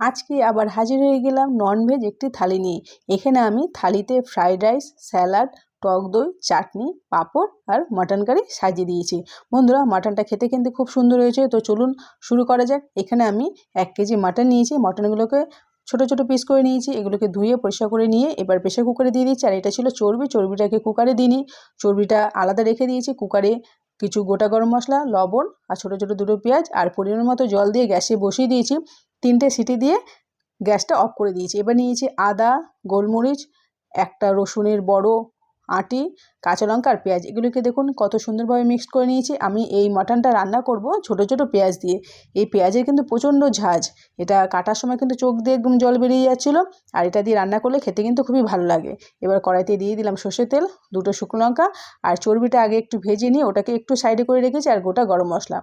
আজকে আবার হাজির হয়ে গেলাম ননভেজ একটি থালি নিয়ে। এখানে আমি থালিতে ফ্রাইড রাইস স্যালাড টক দই, চাটনি, পাঁপড় আর মাটন কারি সাজিয়ে দিয়েছি। বন্ধুরা মাটনটা খেতে কিন্তু খুব সুন্দর হয়েছে, তো চলুন শুরু করা যাক। এখানে আমি এক কেজি মাটন নিয়েছি মাটনগুলোকে ছোট ছোট পিস করে নিয়েছি, এগুলোকে ধুয়ে পরিষ্কার করে নিয়ে এবার প্রেশার কুকারে দিয়ে দিচ্ছি, আর এটা ছিল চর্বি। চর্বিটাকে কুকারে দিইনি, চর্বিটা আলাদা রেখে দিয়েছি কুকারে কিছু গোটা গরম মশলা, লবণ আর ছোটো ছোটো দুটো পেঁয়াজ আর পরিমাণ মতো জল দিয়ে গ্যাসে বসিয়ে দিয়েছি। তিনটে সিটি দিয়ে গ্যাসটা অফ করে দিয়েছি। এবার নিয়েছি আদা, গোলমরিচ, একটা রসুনের বড় আটি, কাঁচা লঙ্কা আর পেঁয়াজ। এগুলোকে দেখুন কত সুন্দরভাবে মিক্স করে নিয়েছি। আমি এই মাটনটা রান্না করব ছোট ছোট পেঁয়াজ দিয়ে। এই পেঁয়াজের কিন্তু প্রচণ্ড ঝাঁজ। এটা কাটার সময় কিন্তু চোখ দিয়ে একদম জল বেরিয়ে যাচ্ছিল আর এটা দিয়ে রান্না করলে খেতে কিন্তু খুবই ভালো লাগে। এবার কড়াইতে দিয়ে দিলাম সর্ষের তেল, দুটো শুকনো লঙ্কা আর চর্বিটা আগে একটু ভেজে নিয়ে ওটাকে একটু সাইডে করে রেখেছি আর গোটা গরম মশলা।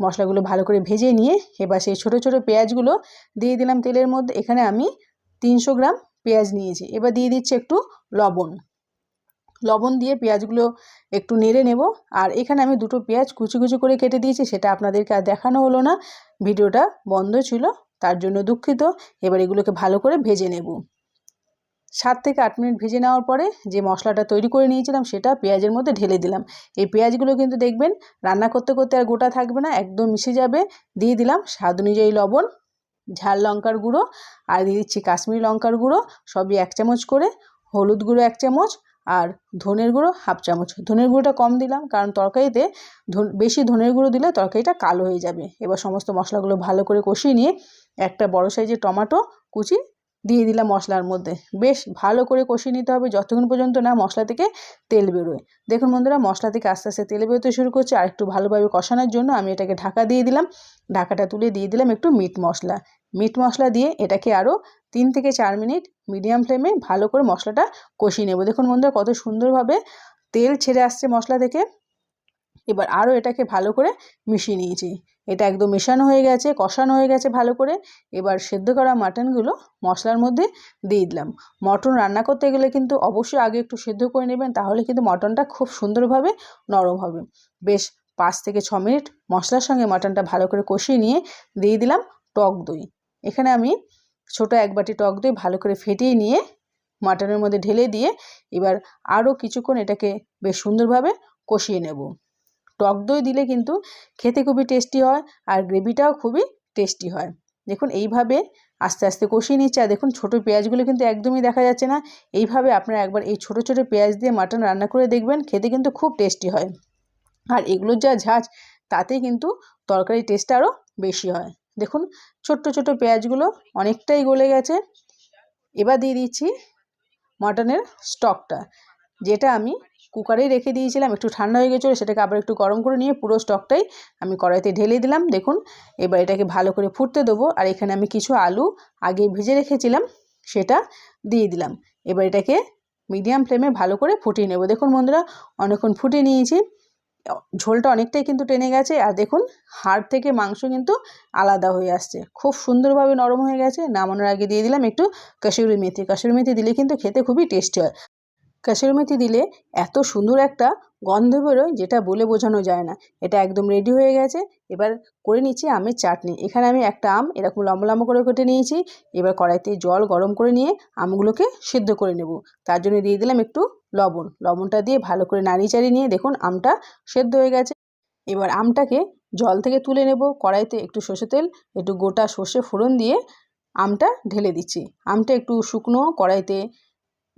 মশলাগুলো ভালো করে ভেজে নিয়ে এবার সেই ছোটো ছোটো পেঁয়াজগুলো দিয়ে দিলাম তেলের মধ্যে। এখানে আমি তিনশো গ্রাম পেঁয়াজ নিয়েছি। এবার দিয়ে দিচ্ছি একটু লবণ। লবণ দিয়ে পেঁয়াজগুলো একটু নেড়ে নেব। আর এখানে আমি দুটো পেঁয়াজ কুচি কুচি করে কেটে দিয়েছি, সেটা আপনাদেরকে আর দেখানো হলো না। ভিডিওটা বন্ধ ছিল, তার জন্য দুঃখিত। এবার এগুলোকে ভালো করে ভেজে নেব। সাত থেকে আট মিনিট ভেজে নেওয়ার পরে যে মশলাটা তৈরি করে নিয়েছিলাম সেটা পেঁয়াজের মধ্যে ঢেলে দিলাম। এই পেঁয়াজগুলো কিন্তু দেখবেন রান্না করতে করতে আর গোটা থাকবে না, একদম মিশে যাবে। দিয়ে দিলাম স্বাদ অনুযায়ী লবণ, ঝাল লঙ্কার গুঁড়ো, আর দিয়ে দিচ্ছি কাশ্মীরি লঙ্কার গুঁড়ো, সবই এক চামচ করে। হলুদ গুঁড়ো এক চামচ আর ধনের গুঁড়ো হাফ চামচ। ধনের গুঁড়োটা কম দিলাম কারণ তরকারিতে বেশি ধনের গুঁড়ো দিলে তরকারিটা কালো হয়ে যাবে। এবার সমস্ত মশলাগুলো ভালো করে কষিয়ে নিয়ে একটা বড় সাইজের টমাটো কুচি দিয়ে দিলাম মশলার মধ্যে। বেশ ভালো করে কষিয়ে নিতে হবে, যতক্ষণ পর্যন্ত না মশলা থেকে তেল বেরোয়। দেখুন বন্ধুরা, মশলা থেকে আস্তে আস্তে তেল বেরোতে শুরু করছে, আর একটু ভালোভাবে কষানোর জন্য আমি এটাকে ঢাকা দিয়ে দিলাম। ঢাকাটা তুলে দিয়ে দিলাম একটু মিট মশলা। মিট মশলা দিয়ে এটাকে আরও তিন থেকে চার মিনিট মিডিয়াম ফ্লেমে ভালো করে মশলাটা কষিয়ে নেব। দেখুন বন্ধুরা, কত সুন্দরভাবে তেল ছেড়ে আসছে মশলা থেকে। এবার আরও এটাকে ভালো করে মিশিয়ে নিয়েছি। এটা একদম মেশানো হয়ে গেছে, কষানো হয়ে গেছে ভালো করে। এবার সেদ্ধ করা মাটনগুলো মশলার মধ্যে দিয়ে দিলাম। মটন রান্না করতে গেলে কিন্তু অবশ্যই আগে একটু সেদ্ধ করে নেবেন, তাহলে কিন্তু মটনটা খুব সুন্দরভাবে নরম হবে। বেশ পাঁচ থেকে ছ মিনিট মশলার সঙ্গে মাটনটা ভালো করে কষিয়ে নিয়ে দিয়ে দিলাম টক দই। এখানে আমি ছোট এক বাটি টক দই ভালো করে ফেটিয়ে নিয়ে মাটনের মধ্যে ঢেলে দিয়ে এবার আরও কিছুক্ষণ এটাকে বেশ সুন্দরভাবে কষিয়ে নেব। টক দই দিলে কিন্তু খেতে খুবই টেস্টি হয় আর গ্রেভিটাও খুবই টেস্টি হয়। দেখুন এইভাবে আস্তে আস্তে কষিয়ে নিচ্ছে আর দেখুন ছোটো পেঁয়াজগুলো কিন্তু একদমই দেখা যাচ্ছে না। এইভাবে আপনারা একবার এই ছোটো ছোটো পেঁয়াজ দিয়ে মাটন রান্না করে দেখবেন, খেতে কিন্তু খুব টেস্টি হয়। আর এগুলোর যা ঝাঁজ তাতে কিন্তু তরকারির টেস্ট আরও বেশি হয়। দেখুন ছোট্ট ছোট পেঁয়াজগুলো অনেকটাই গলে গেছে। এবার দিয়ে দিচ্ছি মাটনের স্টকটা যেটা আমি কুকারেই রেখে দিয়েছিলাম, একটু ঠান্ডা হয়ে গেছিল, সেটাকে আবার একটু গরম করে নিয়ে পুরো স্টকটাই আমি কড়াইতে ঢেলে দিলাম। দেখুন, এবার এটাকে ভালো করে ফুটতে দেবো, আর এখানে আমি কিছু আলু আগে ভেজে রেখেছিলাম, সেটা দিয়ে দিলাম। এবার এটাকে মিডিয়াম ফ্লেমে ভালো করে ফুটিয়ে নেব। দেখুন বন্ধুরা, অনেকক্ষণ ফুটিয়ে নিয়েছি, ঝোলটা অনেকটাই কিন্তু টেনে গেছে, আর দেখুন, হাড় থেকে মাংস কিন্তু আলাদা হয়ে আসছে। খুব সুন্দরভাবে নরম হয়ে গেছে, নামানোর আগে দিয়ে দিলাম একটু কাশুরি মেথি। কাশুরি মেথি দিলে কিন্তু খেতে খুবই টেস্টি হয়। কাশুরি মেথি দিলে এত সুন্দর একটা গন্ধ বেরোয় যেটা বলে বোঝানো যায় না। এটা একদম রেডি হয়ে গেছে। এবার করে নিচ্ছি আমের চাটনি। এখানে আমি একটা আম, এরকম লম্বা লম্বা করে কেটে নিয়েছি। এবার কড়াইতে জল গরম করে নিয়ে আমগুলোকে সিদ্ধ করে নেব। তার জন্য দিয়ে দিলাম একটু লবণ। লবণটা দিয়ে ভালো করে নাড়িয়ে চাড়িয়ে নিয়ে দেখুন আমটা সেদ্ধ হয়ে গেছে। এবার আমটাকে জল থেকে তুলে নেব। কড়াইতে একটু সর্ষে তেল, একটু গোটা সর্ষে ফোড়ন দিয়ে আমটা ঢেলে দিচ্ছি। আমটা একটু শুকনো কড়াইতে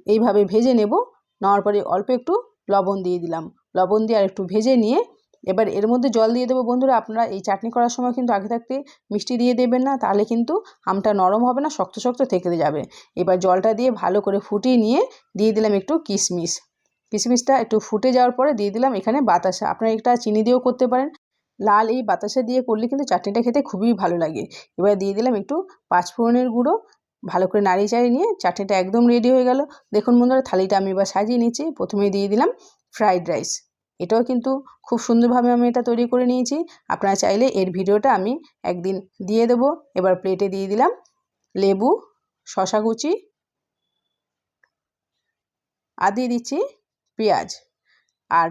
এইভাবে ভেজে নেব। নেওয়ার পরে অল্প একটু লবণ দিয়ে দিলাম। লবণ দিয়ে আর একটু ভেজে নিয়ে এবার এর মধ্যে জল দিয়ে দেবো। বন্ধুরা, আপনারা এই চাটনি করার সময় কিন্তু আগে থাকতে মিষ্টি দিয়ে দেবেন না, তাহলে কিন্তু আমটা নরম হবে না, শক্ত শক্ত থেকে যাবে। এবার জলটা দিয়ে ভালো করে ফুটিয়ে নিয়ে দিয়ে দিলাম একটু কিশমিশ। কিশমিশটা একটু ফুটে যাওয়ার পরে দিয়ে দিলাম এখানে বাতাসা। আপনারা একটা চিনি দিয়েও করতে পারেন। লাল এই বাতাসা দিয়ে করলে কিন্তু চাটনিটা খেতে খুবই ভালো লাগে। এবার দিয়ে দিলাম একটু পাঁচফোড়নের গুঁড়ো ভালো করে নাড়িয়ে চাড়িয়ে নিয়ে চাটনিটা একদম রেডি হয়ে গেল। দেখুন বন্ধুরা, থালিটা আমি এবার সাজিয়ে নিচ্ছি প্রথমে দিয়ে দিলাম ফ্রাইড রাইস এটাও কিন্তু খুব সুন্দরভাবে আমি এটা তৈরি করে নিয়েছি। আপনারা চাইলে এর ভিডিওটা আমি একদিন দিয়ে দেব। এবার প্লেটে দিয়ে দিলাম লেবু শশা কুচি আর দিয়ে দিচ্ছি পেঁয়াজ আর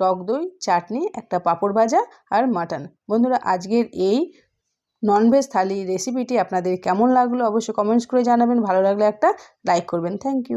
টক দই, চাটনি, একটা পাঁপড় ভাজা আর মাটন। বন্ধুরা, আজকের এই ননভেজ থালি রেসিপিটি আপনাদের কেমন লাগল অবশ্যই কমেন্টস করে জানাবেন, ভালো লাগলে একটা লাইক করবেন। Thank you